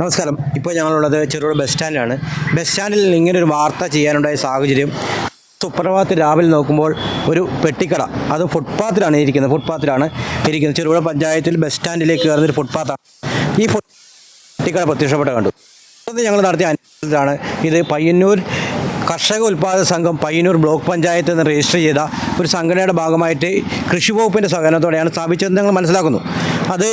നമസ്കാരം. ഇപ്പോൾ ഞങ്ങളുള്ളത് ചെറുപുഴ ബസ് സ്റ്റാൻഡിലാണ്. ബസ് സ്റ്റാൻഡിൽ ഇങ്ങനെ ഒരു വാർത്ത ചെയ്യാനുണ്ടായ സാഹചര്യം. സുപ്രഭാതത്തിൽ രാവിലെ നോക്കുമ്പോൾ ഒരു പെട്ടിക്കട. അത് ഫുട്പാത്തിലാണ് ഇരിക്കുന്നത്. ഫുട്പാത്തിലാണ് ഇരിക്കുന്നത്. ചെറുപുഴ പഞ്ചായത്തിൽ ബസ് സ്റ്റാൻഡിലേക്ക് കയറുന്നൊരു ഫുട്പാത്താണ് ഈ പെട്ടിക്കട പ്രത്യക്ഷപ്പെട്ട കണ്ടു. ഞങ്ങൾ നടത്തിയ അന്വേഷണത്തിലാണ്. ഇത് പയ്യന്നൂർ കർഷക ഉൽപ്പാദക സംഘം പയ്യന്നൂർ ബ്ലോക്ക് പഞ്ചായത്ത് നിന്ന് രജിസ്റ്റർ ചെയ്ത ഒരു സംഘടനയുടെ ഭാഗമായിട്ട് കൃഷി വകുപ്പിന്റെ സഹകരണത്തോടെയാണ് സ്ഥാപിച്ചതെന്ന് ഞങ്ങൾ മനസ്സിലാക്കുന്നു. അത്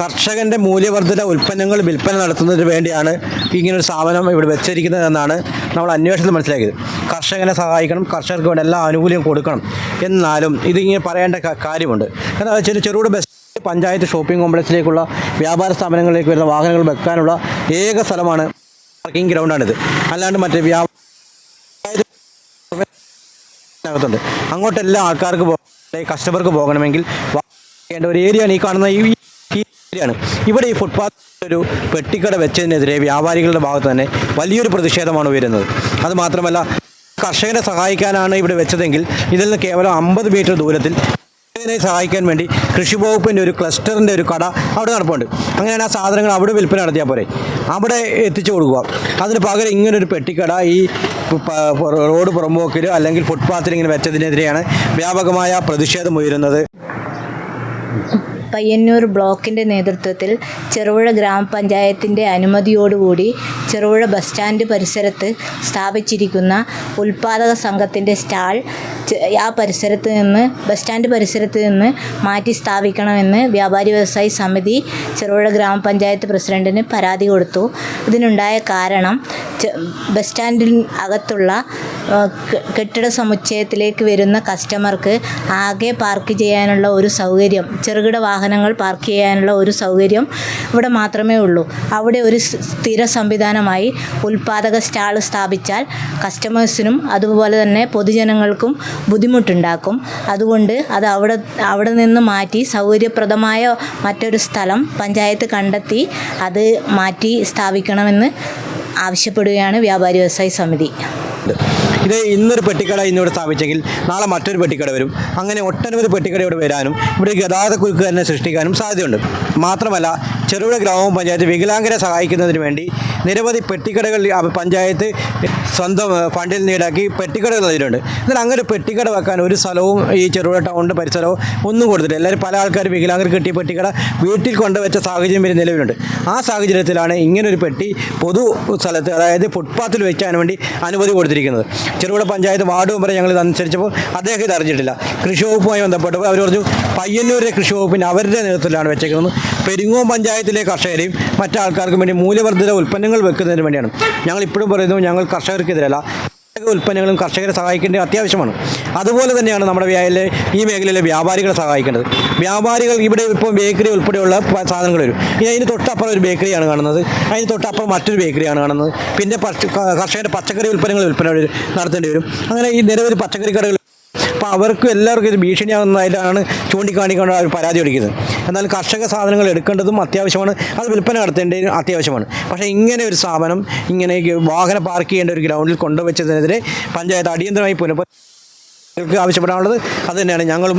കർഷകന്റെ മൂല്യവർദ്ധിത ഉൽപ്പന്നങ്ങൾ വിൽപ്പന നടത്തുന്നതിന് വേണ്ടിയാണ് ഇങ്ങനൊരു സ്ഥാപനം ഇവിടെ വെച്ചിരിക്കുന്നതെന്നാണ് നമ്മൾ അന്വേഷണത്തിൽ മനസ്സിലാക്കിയത്. കർഷകനെ സഹായിക്കണം കർഷകർക്ക് വേണ്ടി എല്ലാ ആനുകൂല്യം കൊടുക്കണം എന്നാലും ഇതിങ്ങനെ പറയേണ്ട കാര്യമുണ്ട്. എന്താ വെച്ചാൽ ചെറുകിട ബസ് പഞ്ചായത്ത് ഷോപ്പിംഗ് കോംപ്ലക്സിലേക്കുള്ള വ്യാപാര സ്ഥാപനങ്ങളിലേക്ക് വരുന്ന വാഹനങ്ങൾ വെക്കാനുള്ള ഏക സ്ഥലമാണ് പാർക്കിംഗ് ഗ്രൗണ്ടാണിത് അല്ലാണ്ട് മറ്റേ വ്യാപാര അങ്ങോട്ടെല്ലാ ആൾക്കാർക്ക് കസ്റ്റമർക്ക് പോകണമെങ്കിൽ ഒരു ഏരിയയാണ് ഈ കാണുന്ന ഈ ഈ ഏരിയയാണ് ഇവിടെ ഈ ഫുട്പാത്ത് ഒരു പെട്ടിക്കട വെച്ചതിനെതിരെ വ്യാപാരികളുടെ ഭാഗത്ത് തന്നെ വലിയൊരു പ്രതിഷേധമാണ് ഉയരുന്നത്. അത് മാത്രമല്ല കർഷകനെ സഹായിക്കാനാണ് ഇവിടെ വെച്ചതെങ്കിൽ ഇതിൽ നിന്ന് കേവലം അമ്പത് മീറ്റർ ദൂരത്തിൽ സഹായിക്കാൻ വേണ്ടി കൃഷി വകുപ്പിന്റെ ഒരു ക്ലസ്റ്ററിന്റെ ഒരു കട അവിടെ നടപ്പുണ്ട്. അങ്ങനെയാണ് ആ സാധനങ്ങൾ അവിടെ വിൽപ്പന നടത്തിയാൽ പോരെ. അവിടെ എത്തിച്ചു കൊടുക്കുക. അതിന് പകരം ഇങ്ങനൊരു പെട്ടിക്കട ഈ റോഡ് പുറമ്പോക്കിൽ അല്ലെങ്കിൽ ഫുട്പാത്തിൽ ഇങ്ങനെ വെച്ചതിനെതിരെയാണ് വ്യാപകമായ പ്രതിഷേധം ഉയരുന്നത്. പയ്യന്നൂർ ബ്ലോക്കിന്റെ നേതൃത്വത്തിൽ ചെറുപുഴ ഗ്രാമപഞ്ചായത്തിന്റെ അനുമതിയോടുകൂടി ചെറുപുഴ ബസ് സ്റ്റാൻഡ് പരിസരത്ത് സ്ഥാപിച്ചിരിക്കുന്ന ഉൽപാദക സംഘത്തിന്റെ സ്റ്റാൾ ആ പരിസരത്ത് നിന്ന് ബസ് സ്റ്റാൻഡ് പരിസരത്ത് നിന്ന് മാറ്റി സ്ഥാപിക്കണമെന്ന് വ്യാപാരി വ്യവസായി സമിതി ചെറുപുഴ ഗ്രാമപഞ്ചായത്ത് പ്രസിഡന്റിന് പരാതി കൊടുത്തു. ഇതിനുണ്ടായ കാരണം ബസ് സ്റ്റാൻഡിൽ അകത്തുള്ള കെട്ടിട സമുച്ചയത്തിലേക്ക് വരുന്ന കസ്റ്റമർക്ക് ആകെ പാർക്ക് ചെയ്യാനുള്ള ഒരു സൗകര്യം ചെറുകിട വാഹനങ്ങൾ പാർക്ക് ചെയ്യാനുള്ള ഒരു സൗകര്യം ഇവിടെ മാത്രമേ ഉള്ളൂ. അവിടെ ഒരു സ്ഥിര സംവിധാനമായി ഉൽപാദക സ്റ്റാൾ സ്ഥാപിച്ചാൽ കസ്റ്റമേഴ്സിനും അതുപോലെ തന്നെ പൊതുജനങ്ങൾക്കും ബുദ്ധിമുട്ടുണ്ടാക്കും. അതുകൊണ്ട് അത് അവിടെ അവിടെ നിന്ന് മാറ്റി സൗകര്യപ്രദമായ മറ്റൊരു സ്ഥലം പഞ്ചായത്ത് കണ്ടെത്തി അത് മാറ്റി സ്ഥാപിക്കണമെന്ന് ആവശ്യപ്പെടുകയാണ് വ്യാപാരി വ്യവസായി സമിതി. ഇത് ഇന്നൊരു പെട്ടിക്കട ഇന്നിവിടെ സ്ഥാപിച്ചെങ്കിൽ നാളെ മറ്റൊരു പെട്ടിക്കട വരും. അങ്ങനെ ഒട്ടനവധി പെട്ടിക്കട ഇവിടെ വരാനും ഇവിടെ ഗതാഗത കുരുക്ക് തന്നെ സൃഷ്ടിക്കാനും സാധ്യതയുണ്ട്. മാത്രമല്ല ചെറുപുഴ ഗ്രാമപഞ്ചായത്ത് വികലാംഗരെ സഹായിക്കുന്നതിന് വേണ്ടി നിരവധി പെട്ടിക്കടകൾ പഞ്ചായത്ത് സ്വന്തം ഫണ്ടിൽ നിന്ന് ഈടാക്കി പെട്ടിക്കടകൾ നൽകിയിട്ടുണ്ട് എന്നാൽ അങ്ങനെ പെട്ടിക്കട വെക്കാൻ ഒരു സ്ഥലവും ഈ ചെറുപുഴ ടൗണിന്റെ പരിസരവും ഒന്നും കൊടുത്തിട്ടില്ല. എല്ലാവരും പല ആൾക്കാർ വികലാംഗർ കിട്ടിയ പെട്ടിക്കട വീട്ടിൽ കൊണ്ടുവച്ച സാഹചര്യം വരെ നിലവിലുണ്ട്. ആ സാഹചര്യത്തിലാണ് ഇങ്ങനൊരു പെട്ടി പൊതു സ്ഥലത്ത് അതായത് ഫുട്പാത്തിൽ വെച്ചാൻ വേണ്ടി അനുമതി കൊടുത്തിരിക്കുന്നത്. ചെറുപുഴ പഞ്ചായത്ത് വാർഡ് മെമ്പർ ഞങ്ങൾ ഇതനുസരിച്ചപ്പോൾ അദ്ദേഹം ഇത് അറിഞ്ഞിട്ടില്ല. കൃഷി വകുപ്പുമായി ബന്ധപ്പെട്ടപ്പോൾ അവർ പറഞ്ഞു പയ്യന്നൂരിലെ കൃഷി വകുപ്പിന് അവരുടെ നേതൃത്വത്തിലാണ് വെച്ചേക്കുന്നത്. പെരിങ്ങോം പഞ്ചായത്തിലെ കർഷകരെയും മറ്റാൾക്കാർക്കും വേണ്ടി മൂല്യവർദ്ധിത ഉൽപ്പന്നങ്ങൾ വെക്കുന്നതിന് വേണ്ടിയാണ്. ഞങ്ങൾ ഇപ്പോഴും പറയുന്നു ഞങ്ങൾ കർഷകർക്കെതിരല്ല. കർഷക ഉൽപ്പന്നങ്ങളും കർഷകരെ സഹായിക്കേണ്ടത് അത്യാവശ്യമാണ്. അതുപോലെ തന്നെയാണ് നമ്മുടെ വ്യായാലെ ഈ മേഖലയിലെ വ്യാപാരികളെ സഹായിക്കേണ്ടത്. വ്യാപാരികൾ ഇവിടെ ഇപ്പോൾ ബേക്കറി ഉൾപ്പെടെയുള്ള സാധനങ്ങൾ വരും. ഇനി അതിന് തൊട്ടപ്പുറം ഒരു ബേക്കറിയാണ് കാണുന്നത്. അതിന് തൊട്ടപ്പുറം മറ്റൊരു ബേക്കറിയാണ് കാണുന്നത്. പിന്നെ കർഷകരുടെ പച്ചക്കറി ഉൽപ്പന്നങ്ങൾ വിൽപ്പന നടത്തേണ്ടി വരും. അങ്ങനെ ഈ നിരവധി പച്ചക്കറി കടകൾ അപ്പോൾ അവർക്കും എല്ലാവർക്കും ഇത് ഭീഷണിയാകുന്നതായിട്ടാണ് ചൂണ്ടിക്കാണിക്കൊണ്ട് അവർ പരാതി അടിക്കുന്നത് എന്നാൽ കർഷക സാധനങ്ങൾ എടുക്കേണ്ടതും അത്യാവശ്യമാണ് അത് വിൽപ്പന നടത്തേണ്ടതും അത്യാവശ്യമാണ് പക്ഷേ ഇങ്ങനെ ഒരു സ്ഥാപനം ഇങ്ങനെ വാഹനം പാർക്ക് ചെയ്യേണ്ട ഒരു ഗ്രൗണ്ടിൽ കൊണ്ടുവച്ചതിനെതിരെ പഞ്ചായത്ത് അടിയന്തരമായി പുനഃ ആവശ്യപ്പെടാനുള്ളത് അത് തന്നെയാണ് ഞങ്ങളും